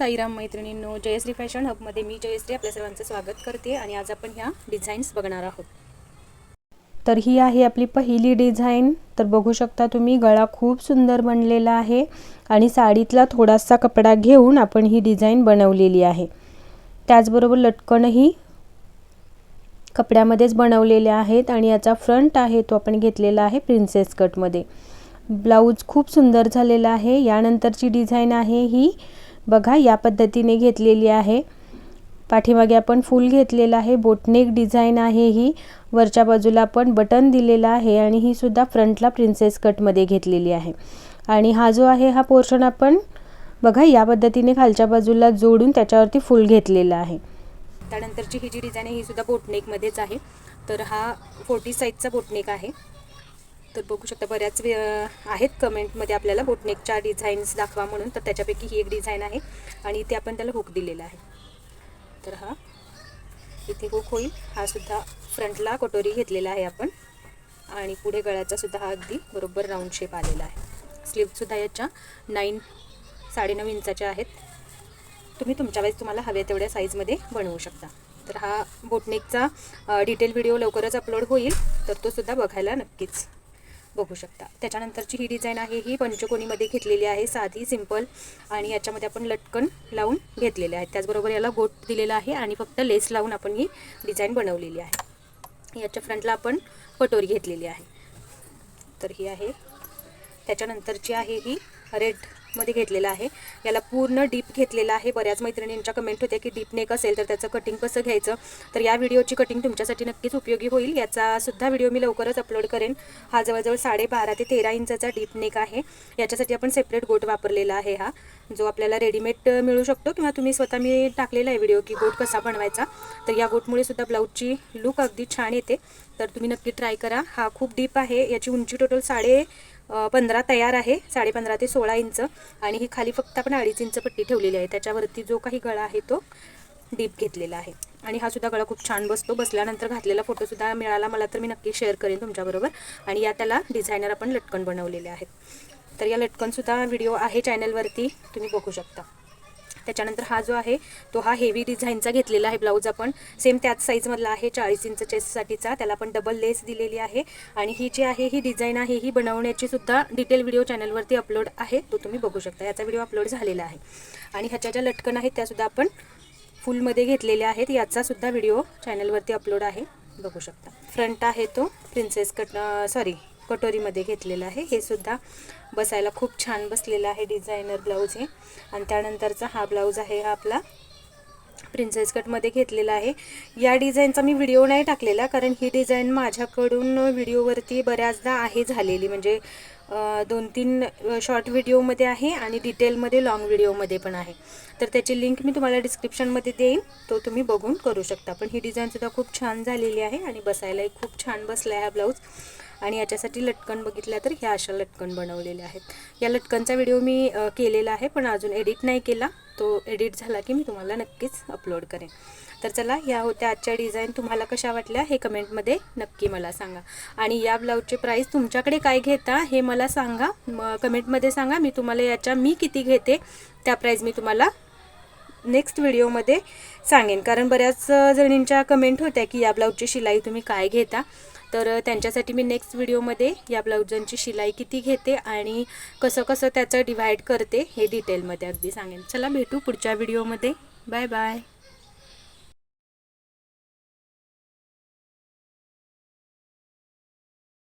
साईराम मैत्रिणींनो जयश्री फॅशन हबमध्ये मी जयश्री आपल्या सर्वांचं स्वागत करते आणि आज आपण ह्या डिझाईन्स बघणार आहोत. तर ही आहे आपली पहिली डिझाईन तर बघू शकता तुम्ही गळा खूप सुंदर बनलेला आहे आणि साडीतला थोडासा कपडा घेऊन आपण ही डिझाईन बनवलेली आहे. त्याचबरोबर लटकनही कपड्यामध्येच बनवलेले आहेत आणि याचा फ्रंट आहे तो आपण घेतलेला आहे प्रिन्सेस कटमध्ये ब्लाऊज खूप सुंदर झालेला आहे. यानंतरची डिझाईन आहे ही. बघा या पद्धतीने घेतलेली आहे. पाठीमागे आपण फूल घेतलेलं आहे. बोटनेक डिझाईन आहे ही. वरच्या बाजूला आपण बटन दिलेला आहे आणि ही सुद्धा फ्रंटला प्रिन्सेस कटमध्ये घेतलेली आहे. आणि हा जो आहे हा पोर्शन आपण बघा या पद्धतीने खालच्या बाजूला जोडून त्याच्यावरती फूल घेतलेला आहे. त्यानंतरची ही जी डिझाईन आहे ही सुद्धा बोटनेकमध्येच आहे. तर हा फोर्टी साईजचा बोटनेक आहे. तर बघू शकता बऱ्याच वे आहेत कमेंटमध्ये आपल्याला बोटनेकच्या डिझाईन्स दाखवा म्हणून तर त्याच्यापैकी ही एक डिझाईन आहे आणि इथे आपण त्याला हुक दिलेला आहे. तर हा इथे हुक होईल. हा सुद्धा फ्रंटला कटोरी घेतलेला आहे आपण. आणि पुढे गळ्याचा सुद्धा हा अगदी बरोबर राऊंड शेप आलेला आहे. स्लीवसुद्धा याच्या नाईन साडेनऊ इंचाच्या आहेत. तुम्ही तुमच्या वेळेस तुम्हाला हव्या तेवढ्या साईजमध्ये बनवू शकता. तर हा बोटनेकचा डिटेल व्हिडिओ लवकरच अपलोड होईल. तर तो सुद्धा बघायला नक्कीच. बघू शकता. त्याच्यानंतरची ही डिझाईन आहे ही पंचकोनीमध्ये घेतलेली आहे साधी सिंपल आणि याच्यामध्ये आपण लटकन लावून घेतलेले आहेत. त्याचबरोबर याला गोट दिलेला आहे आणि फक्त लेस लावून आपण ही डिझाईन बनवलेली आहे. याच्या फ्रंटला आपण पटोरी घेतलेली आहे. तर ही आहे. त्याच्यानंतरची आहे ही रेड मध्ये घेतलेला आहे. याला पूर्ण डीप घेतलेला आहे. बऱ्याच मैत्रिणींच्या कमेंट होत्या की डीप नेक असेल तर त्याचं कटिंग कसं घ्यायचं? तर या व्हिडिओची कटिंग तुमच्यासाठी नक्कीच उपयोगी होईल. याचा सुद्धा व्हिडिओ मी लवकरच अपलोड करेन. हा जवळजवळ साडेबारा ते तेरा इंचाचा डीप नेक आहे. याच्यासाठी आपण सेपरेट गोट वापरलेला आहे हा. जो आपल्याला रेडीमेड मिळू शकतो किंवा तुम्ही स्वतः मी टाकलेला आहे व्हिडिओ की गोट कसा बनवायचा. तर या गोटमुळे सुद्धा ब्लाऊजची लुक अगदी छान येते. तर तुम्ही नक्की ट्राय करा. हा खूप डीप आहे. याची उंची टोटल साडे पंधरा तयार आहे साडेपंधरा ते सोळा इंच. आणि ही खाली फक्त आपण अडीच इंच पट्टी ठेवलेली आहे. त्याच्यावरती जो काही गळा आहे तो डीप घेतलेला आहे. आणि हा सुद्धा गळा खूप छान बसतो. बसल्यानंतर घातलेला फोटोसुद्धा मिळाला मला तर मी नक्की शेअर करेन तुमच्याबरोबर. आणि या त्याला डिझायनर आपण लटकन बनवलेले आहेत. तर या लटकनसुद्धा व्हिडिओ आहे चॅनलवरती. तुम्ही बघू शकता. त्याच्यानंतर हा जो आहे तो हा हेवी डिझाईनचा घेतलेला आहे ब्लाऊज आपण. सेम त्याच साईजमधला आहे चाळीस इंच चेस्टसाठीचा त्याला आपण डबल लेस दिलेली आहे. आणि ही जी आहे ही डिझाईन आहे ही बनवण्याची सुद्धा डिटेल व्हिडिओ चॅनलवरती अपलोड आहे. तो तुम्ही बघू शकता. याचा व्हिडिओ अपलोड झालेला आहे. आणि ह्याच्या ज्या लटकन आहेत त्यासुद्धा आपण फुलमध्ये घेतलेल्या आहेत. याचासुद्धा व्हिडिओ चॅनलवरती अपलोड आहे. बघू शकता. फ्रंट आहे तो. प्रिन्सेस कट सॉरी कटोरीमध्ये घेतलेला आहे. हे सुद्धा बसायला खूप छान बसलेला आहे डिझायनर ब्लाऊज हे. आणि त्यानंतरचा हा ब्लाऊज आहे हा आपला प्रिन्सेस कटमध्ये घेतलेला आहे. या डिझाईनचा मी व्हिडिओ नाही टाकलेला कारण ही डिझाईन माझ्याकडून व्हिडिओवरती बऱ्याचदा आहे झालेली. म्हणजे दोन तीन शॉर्ट व्हिडिओमध्ये आहे आणि डिटेलमध्ये लॉंग व्हिडिओमध्ये पण आहे. तर त्याची लिंक मी तुम्हाला डिस्क्रिप्शनमध्ये देईन. तो तुम्ही बघून करू शकता. पण ही डिझाईनसुद्धा खूप छान झालेली आहे आणि बसायलाही खूप छान बसला आहे हा ब्लाऊज. आणि याच्यासाठी लटकन बघितल्या तर ह्या अशा लटकन बनवलेल्या आहेत. या लटकनचा व्हिडिओ मी केलेला आहे पण अजून एडिट नाही केला. तो एडिट झाला की मी तुम्हाला नक्कीच अपलोड करेन. तर चला ह्या होत्या आजच्या डिझाईन. तुम्हाला कशा वाटल्या हे कमेंटमध्ये नक्की मला सांगा. आणि या ब्लाऊजचे प्राईस तुमच्याकडे काय घेता हे मला सांगा. म कमेंटमध्ये सांगा. मी तुम्हाला याच्या मी किती घेते त्या प्राईज मी तुम्हाला नेक्स्ट व्हिडिओमध्ये सांगेन. कारण बऱ्याच जणींच्या कमेंट होत्या की या ब्लाऊजची शिलाई तुम्ही काय घेता? तर त्यांच्यासाठी मी नेक्स्ट व्हिडिओमध्ये या ब्लाऊजांची शिलाई किती घेते आणि कसं कसं त्याचं डिव्हाइड करते हे डिटेलमध्ये अगदी सांगेन. चला भेटू पुढच्या व्हिडिओमध्ये बाय बाय